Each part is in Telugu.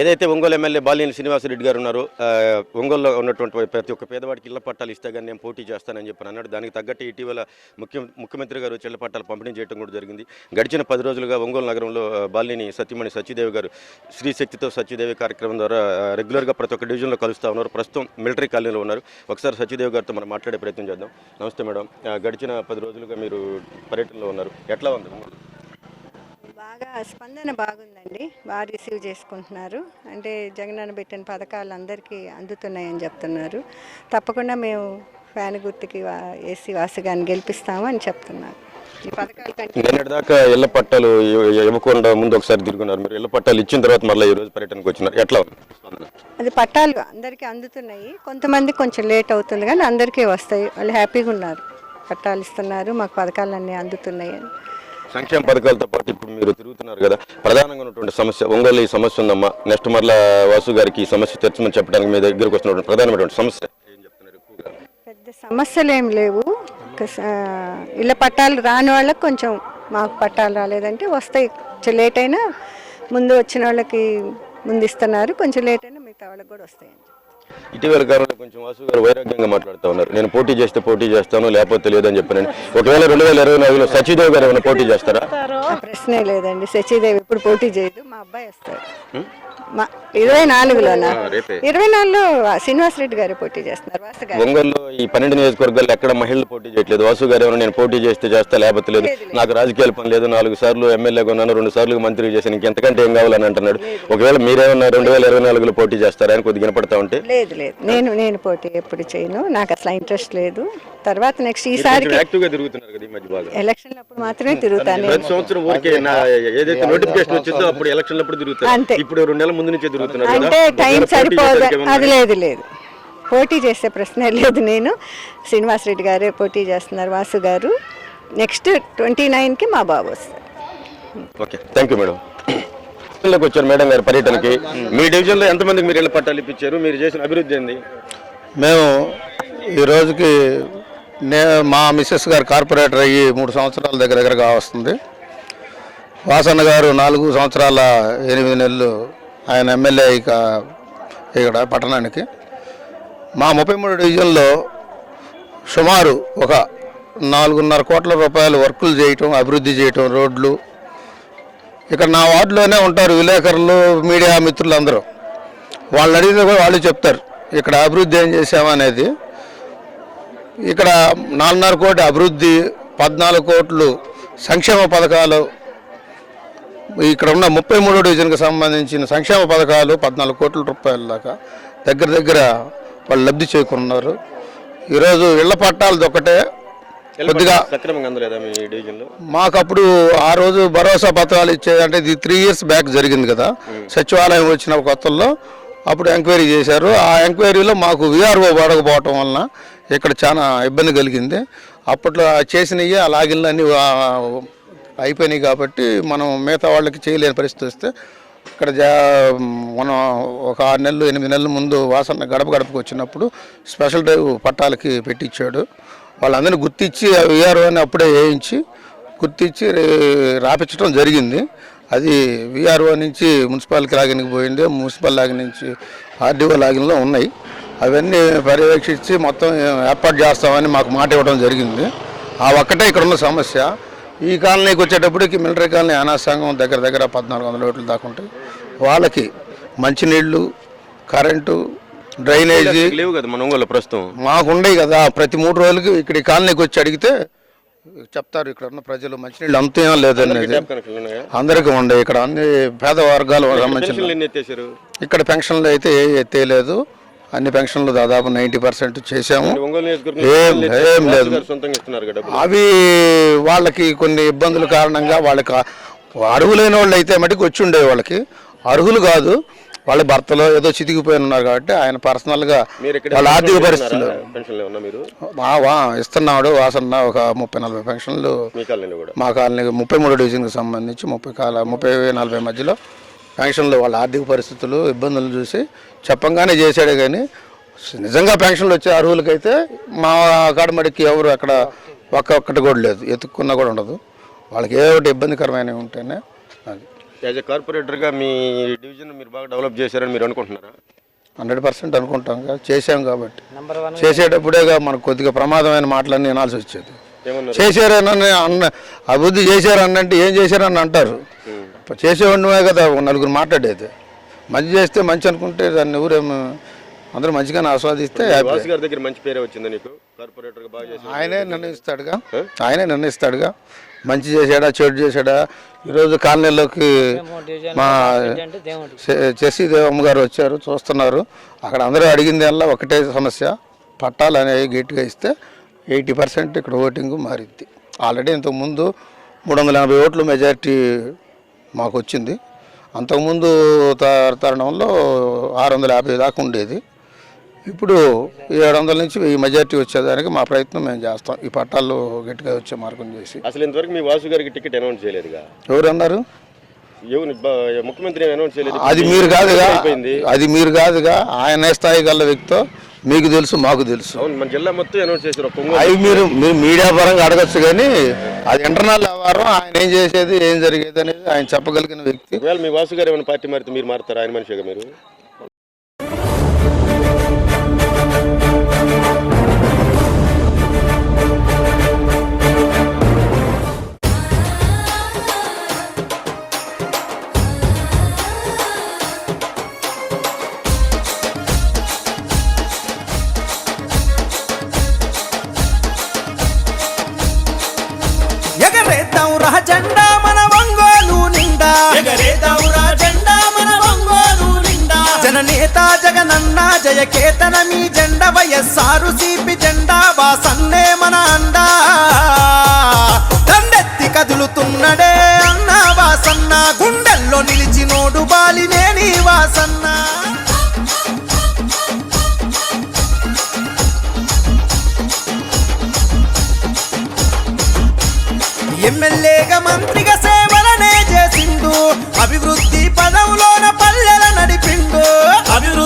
ఏదైతే ఒంగోలు ఎమ్మెల్యే బాలినేని శ్రీనివాసరెడ్డి గారు ఉన్నారో ఒంగోలులో ఉన్నటువంటి ప్రతి ఒక్క పేదవాడికి ఇళ్ళ పట్టాలు ఇస్తే కానీ నేను పోటీ చేస్తానని చెప్పి అన్నాడు. దానికి తగ్గట్టు ఇటీవల ముఖ్య ముఖ్యమంత్రి గారు వచ్చి ఇళ్ళ పట్టాలు పంపిణీ చేయడం కూడా జరిగింది. గడిచిన పది రోజులుగా ఒంగోలు నగరంలో బాలినేని సత్యమణి సత్యదేవి గారు శ్రీశక్తితో సత్యదేవి కార్యక్రమం ద్వారా రెగ్యులర్గా ప్రతి ఒక్క డివిజన్లో కలుస్తూ ఉన్నారు. ప్రస్తుతం మిలిటరీ కాలనీలో ఉన్నారు. ఒకసారి సత్యదేవి గారితో మనం మాట్లాడే ప్రయత్నం చేద్దాం. నమస్తే మేడం. గడిచిన పది రోజులుగా మీరు పర్యటనలో ఉన్నారు. ఎట్లా ఉంది ఒంగోలు? బాగా స్పందన బాగుందండి. బాగా రిసీవ్ చేసుకుంటున్నారు. అంటే జగనన్న పెట్టిన పథకాలు అందరికీ అందుతున్నాయని చెప్తున్నారు. తప్పకుండా మేము ఫ్యాన్ గుర్తుకి వా- ఏసీ వాసుగాన్ని గెలిపిస్తాము అని చెప్తున్నారు. ఈ పథకాల కంటే నిన్నటి దాకా ఇళ్ళ పట్టాలు ఇవ్వ- ఇవ్వకుండా ముందు ఒకసారి తిరుగున్నారు. మీరు ఇళ్ళ పట్టాలు ఇచ్చిన తర్వాత మళ్ళీ ఈ రోజు పర్యటనకు వచ్చినారు. ఎట్లా? అది పట్టాలు అందరికీ అందుతున్నాయి. కొంతమంది కొంచెం లేట్ అవుతుంది కానీ అందరికీ వస్తాయి. వాళ్ళు హ్యాపీగా ఉన్నారు. పట్టాలు ఇస్తున్నారు. మాకు పథకాలన్నీ అందుతున్నాయి అని. సంక్షేమ పథకాలతో పాటు ఇప్పుడు మీరు తిరుగుతున్నారు కదా ప్రధానంగా ఉన్నటువంటి సమస్య ఒంగోలు ఈ సమస్య ఉందమ్మా. నెక్స్ట్ మళ్ళా వాసు గారికి ఈ సమస్య తెచ్చమని చెప్పడానికి మీ దగ్గరకు వస్తున్నటువంటి ప్రధానమైనటువంటి సమస్య ఏం చెప్తున్నారు ఎక్కువగా? పెద్ద సమస్యలు ఏం లేవు. ఒక ఇళ్ళ పట్టాలు రాని వాళ్ళకి కొంచెం మాకు పట్టాలు రాలేదంటే వస్తాయి. కొంచెం లేట్ అయినా ముందు వచ్చిన వాళ్ళకి ముందు ఇస్తున్నారు. కొంచెం లేట్ అయినా మిగతా వాళ్ళకి కూడా వస్తాయండి. ఇటీవల కాలంలో కొంచెం వాసు గారు వైరాగ్యంగా మాట్లాడుతూ ఉన్నారు. నేను పోటీ చేస్తే పోటీ చేస్తాను లేకపోతే లేదని చెప్పాను ఒకవేళ రెండు వేల ఇరవై నాలుగులో సచిదేవ్ గారు ఏమైనా పోటీ చేస్తారా? ప్రశ్నే లేదండి. సచిదేవి ఎప్పుడు పోటీ చేయదు మా అబ్బాయి వస్తాడు. మా ఇరవై నాలుగులోనా? ఇరవై నాలుగులో శ్రీనివాసరెడ్డి గారు పోటీ చేస్తున్నారు. ఒంగోలులో ఈ పన్నెండు నియోజకవర్గాల్లో ఎక్కడ మహిళలు పోటీ చేయట్లేదు. వాసు గారు ఏమైనా నేను పోటీ చేస్తే చేస్తా లేకపోతే లేదు. నాకు రాజకీయాల పని లేదు. నాలుగు సార్లు ఎమ్మెల్యేగా ఉన్నాను రెండు సార్లు మంత్రి చేశాను. ఇంకెంతకంటే ఏం కావాలని అంటున్నాడు. ఒకవేళ మీరేమన్నా రెండు వేల ఇరవై నాలుగులో పోటీ చేస్తారా? అని కొద్దిగా వినపడతా ఉంటే. లేదు లేదు. నేను నేను పోటీ ఎప్పుడు చేయను. నాకు అసలు ఇంట్రెస్ట్ లేదు. తర్వాత నెక్స్ట్ ఈసారికి యాక్టివ్గా తిరుగుతున్నారు కదా ఈ మధ్య బాగా. ఎలక్షన్ అప్పుడు మాత్రమే తిరుగుతాను ప్రతి సంవత్సరం ఊరికే నా ఏదైతే నోటిఫికేషన్ వచ్చిందో అప్పుడు ఎలక్షన్ అప్పుడు తిరుగుతారు. అంతే. ఇప్పుడు రెండు నెలల ముందు నుంచే తిరుగుతున్నారు అంటే టైం సరిపోదు. అది లేదు లేదు. పోటీ చేసే ప్రశ్నే లేదు నేను. శ్రీనివాసరెడ్డి గారే పోటీ చేస్తున్నారు వాసు గారు. నెక్స్ట్ ట్వంటీ నైన్కి మా బాబు వస్తారు. ఓకే. థ్యాంక్ యూ మేడం డివిజన్లోకి వచ్చారు మేడం గారి పర్యటనకి. మీ డివిజన్లో ఎంతమందికి మీరు ఇళ్ళ పట్టాలు ఇప్పించారు? మీరు చేసిన అభివృద్ధి ఏంది? మేము ఈ రోజుకి నే మా మిస్సెస్ గారు కార్పొరేటర్ అయ్యి మూడు సంవత్సరాల దగ్గర దగ్గరగా వస్తుంది. వాసన్న గారు నాలుగు సంవత్సరాల ఎనిమిది నెలలు ఆయన ఎమ్మెల్యే ఇక ఇక్కడ పట్టణానికి. మా ముప్పై మూడు డివిజన్లో సుమారు ఒక నాలుగున్నర కోట్ల రూపాయలు వర్కులు చేయటం అభివృద్ధి చేయటం రోడ్లు. ఇక్కడ నా వార్డులోనే ఉంటారు విలేకరులు మీడియా మిత్రులు అందరూ. వాళ్ళు అడిగితే కూడా వాళ్ళు చెప్తారు ఇక్కడ అభివృద్ధి ఏం చేసామనేది ఇక్కడ నాలుగున్నర కోటి అభివృద్ధి పద్నాలుగు కోట్లు సంక్షేమ పథకాలు ఇక్కడ ఉన్న ముప్పై మూడో డివిజన్కి సంబంధించిన సంక్షేమ పథకాలు పద్నాలుగు కోట్ల రూపాయల దాకా దగ్గర దగ్గర వాళ్ళు లబ్ధి చేకూరున్నారు. ఈరోజు ఇళ్ళ పట్టాలది ఒకటే. కొద్దిగా మాకు అప్పుడు ఆ రోజు భరోసా పత్రాలు ఇచ్చేది అంటే ఇది త్రీ ఇయర్స్ బ్యాక్ జరిగింది కదా. సచివాలయం వచ్చిన కొత్తల్లో అప్పుడు ఎంక్వైరీ చేశారు. ఆ ఎంక్వైరీలో మాకు విఆర్ఓ పడకపోవటం వలన ఇక్కడ చాలా ఇబ్బంది కలిగింది. అప్పట్లో చేసినవి ఆ లాగిన్లు అన్నీ ఆ, అయిపోయినాయి కాబట్టి మనం మిగతా వాళ్ళకి చేయలేని పరిస్థితి వస్తే ఇక్కడ జా మనం ఒక ఆరు నెలలు ఎనిమిది నెలల ముందు వాసన గడప గడపకు వచ్చినప్పుడు స్పెషల్ డ్రైవ్ పట్టాలకి పెట్టించాడు వాళ్ళందరినీ గుర్తించి విఆర్ఓ అని అప్పుడే వేయించి గుర్తించి రాపించడం జరిగింది. అది విఆర్ఓ నుంచి మున్సిపాలిటీ లాగిన్కి పోయింది మున్సిపల్ లాగిన్ నుంచి ఆర్డీఓ లాగిన్లో ఉన్నాయి. అవన్నీ పర్యవేక్షించి మొత్తం ఏర్పాటు చేస్తామని మాకు మాట ఇవ్వడం జరిగింది. ఆ ఒక్కటే ఇక్కడ ఉన్న సమస్య. ఈ కాలనీకి వచ్చేటప్పటికి మిలిటరీ కాలనీ అనాసంగం దగ్గర దగ్గర పద్నాలుగు వందల ఓట్లు దాకా ఉంటాయి. వాళ్ళకి మంచినీళ్ళు కరెంటు డ్రైనేజీ లేవు కదా మన ఒంగోలు ప్రస్తుతం. మాకు ఉండయి కదా. ప్రతి మూడు రోజులకి ఇక్కడ ఈ కాలనీకి వచ్చి అడిగితే చెప్తారు ఇక్కడ ఉన్న ప్రజలు మంచినీళ్ళు అంత లేదనేది అందరికీ ఉండే ఇక్కడ అన్ని పేద వర్గాల సంబంధించిన ఇక్కడ పెన్షన్లు అయితే ఎత్తేయలేదు. అన్ని పెన్షన్లు దాదాపు నైంటీ పర్సెంట్ చేశాము. ఏం ఏం లేదు. అవి వాళ్ళకి కొన్ని ఇబ్బందుల కారణంగా వాళ్ళకి అర్హులైన వాళ్ళు అయితే మటుకు వచ్చి ఉండే వాళ్ళకి. అర్హులు కాదు. వాళ్ళ భర్తలో ఏదో చితికిపోయి ఉన్నారు కాబట్టి ఆయన పర్సనల్గా వాళ్ళ ఆర్థిక పరిస్థితులు. ఇస్తున్నాడు వాసన్న ఒక ముప్పై నలభై పెన్షన్లు. మా కాలనీ ముప్పై మూడు డివిజన్కి సంబంధించి ముప్పై కాల ముప్పై నలభై మధ్యలో పెన్షన్లు వాళ్ళ ఆర్థిక పరిస్థితులు ఇబ్బందులు చూసి చెప్పంగానే చేశాడే కానీ నిజంగా పెన్షన్లు వచ్చే అర్హులకైతే మా కాడమడికి ఎవరు అక్కడ ఒక్క ఒక్కటి కూడా లేదు. ఎత్తుక్కున్నా కూడా ఉండదు. వాళ్ళకి ఏ ఒకటి ఇబ్బందికరమైనవి ఉంటేనే అది. యాజ్ ఎ కార్పొరేటర్గా మీ డివిజన్ మీరు బాగా డెవలప్ చేశారని మీరు అనుకుంటున్నారా? హండ్రెడ్ పర్సెంట్ అనుకుంటాం కదా చేసాం కాబట్టి. చేసేటప్పుడేగా మనకు కొద్దిగా ప్రమాదమైన మాటలన్నీ వినాల్సి వచ్చేది. చేశారని అన్న అభివృద్ధి చేశారని అంటే ఏం చేశారని అంటారు. చేసేవాడినే కదా ఒక నలుగురు మాట్లాడేది. మంచి చేస్తే మంచి అనుకుంటే దాన్ని ఊరేమో అందరూ మంచిగానే ఆస్వాదిస్తే గారి దగ్గర మంచి పేరే వచ్చింది నీకు? బాగా చేశారు ఆయనే నిర్ణయిస్తాడుగా ఆయనే నిర్ణయిస్తాడుగా మంచి చేశాడా చెడు చేశాడా? ఈరోజు కాలనీలోకి మా చె- చెస్సీ దేవమ్మ గారు వచ్చారు చూస్తున్నారు. అక్కడ అందరూ అడిగింది వల్ల ఒకటే సమస్య. పట్టాలు అనేవి గట్టిగా ఇస్తే ఎయిటీ పర్సెంట్ ఇక్కడ ఓటింగ్ మారింది. ఆల్రెడీ ఇంతకుముందు మూడు వందల ఎనభై ఓట్లు మెజారిటీ మాకు వచ్చింది అంతకుముందు తరుణంలో ఆరు వందల యాభై దాకా ఉండేది. ఇప్పుడు ఏడు వందల నుంచి వెయ్యి మెజారిటీ వచ్చేదానికి మా ప్రయత్నం మేము చేస్తాం. ఈ పట్టాలు గట్టిగా వచ్చే మార్గం చేసి. అసలు ఇంతవరకు మీ వాసు గారికి టికెట్ అనౌన్స్ చేయలేదుగా? ఎవరు అన్నారు ముఖ్యమంత్రి అనౌన్స్ చేయలేదు. అది మీరు కాదుగా. అది మీరు కాదుగా. ఆయన స్థాయి గల వ్యక్తితో మీకు తెలుసు మాకు తెలుసు. అవును మన జిల్లా మొత్తం అనౌన్స్ చేశారు. అవి మీరు మీరు మీడియా పరంగా అడగచ్చు కానీ అది ఇంటర్నల్ వ్యవహారం. ఆయన ఏం చేసేది ఏం జరిగేది అనేది ఆయన చెప్పగలిగిన వ్యక్తి. ఒకవేళ మీ వాసు గారు ఏమైనా పార్టీ మారితే మీరు మారుతారా? ఆయన మనిషిగా మీరు? జగనన్న జయకేతన మీ జెండ వయస్సారు సీపి జెండా వాసన్నే మన అండా. దండెత్తి కదులుతున్నడే అన్న వాసన్న గుండెల్లో నిలిచినోడు బాలినేని వాసన్న. ఎమ్మెల్యేగా మంత్రిగా సేవలనే చేసిండు. అభివృద్ధి పదవులోన పల్లెల నడిపిండు. అభివృద్ధి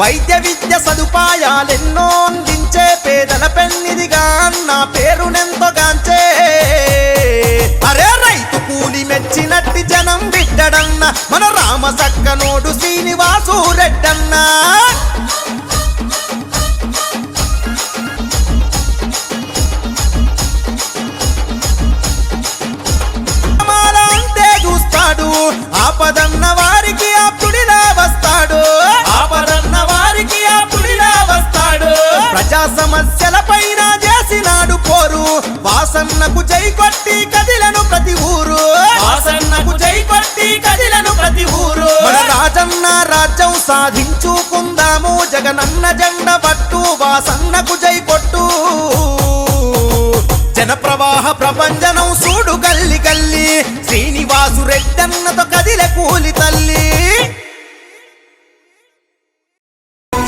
వైద్య విద్య సదుపాయాలెన్నో అందించే పేదల పెన్నిదిగా నా పేరునెంతో గాంచే. అరే రైతు కూలి మెచ్చినట్టి జనం బిడ్డడన్న మన రామ సక్కనోడు శ్రీనివాసు రెడ్డన్నా. ప్రజా సమస్యల పైన చేసినాడు పోరు. వాసన్నకు జై కొట్టి కదిలను ప్రతి ఊరు. వాసన్నకు జై కొట్టి కదిలను ప్రతి ఊరు. మన రాజన్న రాజ్యం సాధించుకుందాము. జగనన్న జెండ పట్టు వాసన్నకు జై కొట్టు. జన ప్రవాహ ప్రపంచనం చూడు గల్లి గల్లి. శ్రీనివాసు రెడ్డన్నతో కదిల కూలి